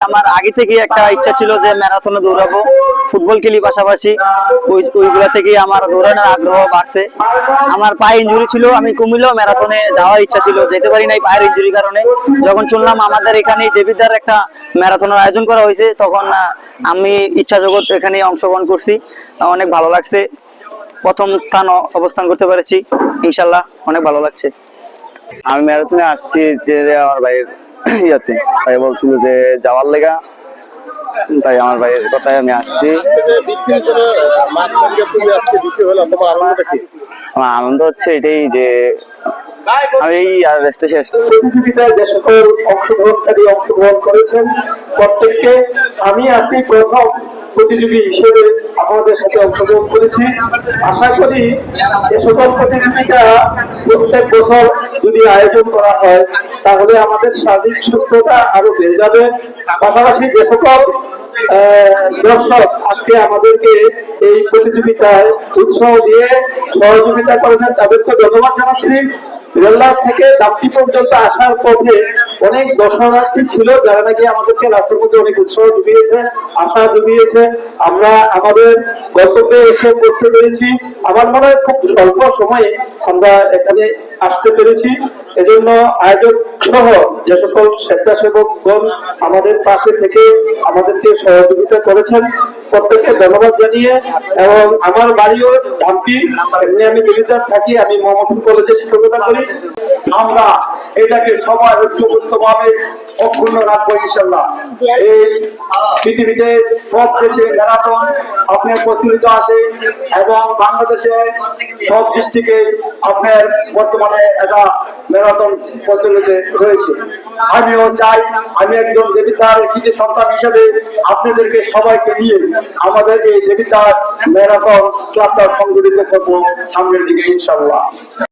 আমার আগে থেকে একটা ইচ্ছা ছিল যে ম্যারাথনে দৌড়াবো, ফুটবল খেলি পাশাপাশি। ওই, ওইগুলা থেকেই আমার দৌড়ানোর আগ্রহ বাড়ছে। আমার পায়ে ইঞ্জুরি ছিল, আমি কুমিল্লাও ম্যারাথনে যাওয়ার ইচ্ছা ছিল, যেতে পারি নাই পায়ের ইঞ্জুরির কারণে। যখন শুনলাম আমাদের এখানে দেবিদার একটা ম্যারাথনের আয়োজন করা হয়েছে, তখন আমি ইচ্ছা জগৎ এখানে অংশগ্রহণ করছি। অনেক ভালো লাগছে। প্রথম স্থান অবস্থান করতে পেরেছি। ইনশাল্লাহ অনেক ভালো লাগছে। আমি ম্যারাথনে আসছি যে আমার ভাইয়ের ইয়াতে। ভাই বলছিল যে যাওয়ার লেগা। তাই আমার ভাইয়ের কথায় আমি আসছি। আমার আনন্দ হচ্ছে এটাই যে রেস্টে শেষ। প্রতিযোগিতায় অংশগ্রহণকারী অংশগ্রহণ করেছেন, প্রত্যেককে আমি আজকে প্রথম প্রতিযোগী হিসেবে সাথে অংশগ্রহণ করেছি। আশা করি এ সকল প্রতিযোগিতা প্রত্যেক বছর যদি আয়োজন করা হয়, তাহলে আমাদের শারীরিক সুস্থতা আরও বেড়ে যাবে। পাশাপাশি যে সকল দর্শক আজকে আমাদেরকে এই প্রতিযোগিতায় উৎসাহ দিয়ে সহযোগিতা করেছেন। তাদেরকে ধন্যবাদ জানাচ্ছি। রেললার থেকে দাপ্তি পর্যন্ত আসার পথে অনেক দর্শনার্থী ছিল যারা নাকি আমাদেরকে রাষ্ট্রপতি অনেক উৎসাহ জুগিয়েছে, আশা জুগিয়েছে। আমরা আমাদের গন্তব্যে এসে পৌঁছতে পেরেছি। আমার মনে হয় খুব স্বল্প সময়ে আমরা এখানে আসতে পেরেছি। এজন্য আয়োজক সহ যে সকল স্বেচ্ছাসেবকগণ আমাদের পাশে থেকে আমাদেরকে সহযোগিতা করেছেন, প্রত্যেককে ধন্যবাদ জানিয়ে এবং আমার বাড়িও ধামতি এমনি আমি বিলিদার থাকি, আমি মোহাম্মদপুর কলেজে শিক্ষকতা করি। আমরা এটাকে সবাই ঐক্যবদ্ধভাবে অক্ষুণ্ণ রাখব ইনশাল্লাহ এই পৃথিবীতে সব দেশে ম্যারাথন আপনার প্রচলিত আছে এবং বাংলাদেশে সব ডিস্ট্রিক্টে আপনার বর্তমানে একটা ম্যারাথন প্রচলিত রয়েছে আমিও চাই আমি একজন দেবিতার কৃতি সন্তান হিসেবে আপনাদেরকে সবাইকে নিয়ে আমাদের এই দেবিতার ম্যারাথন ক্লাবটা সংগঠিত করব সামনের দিকে ইনশাল্লাহ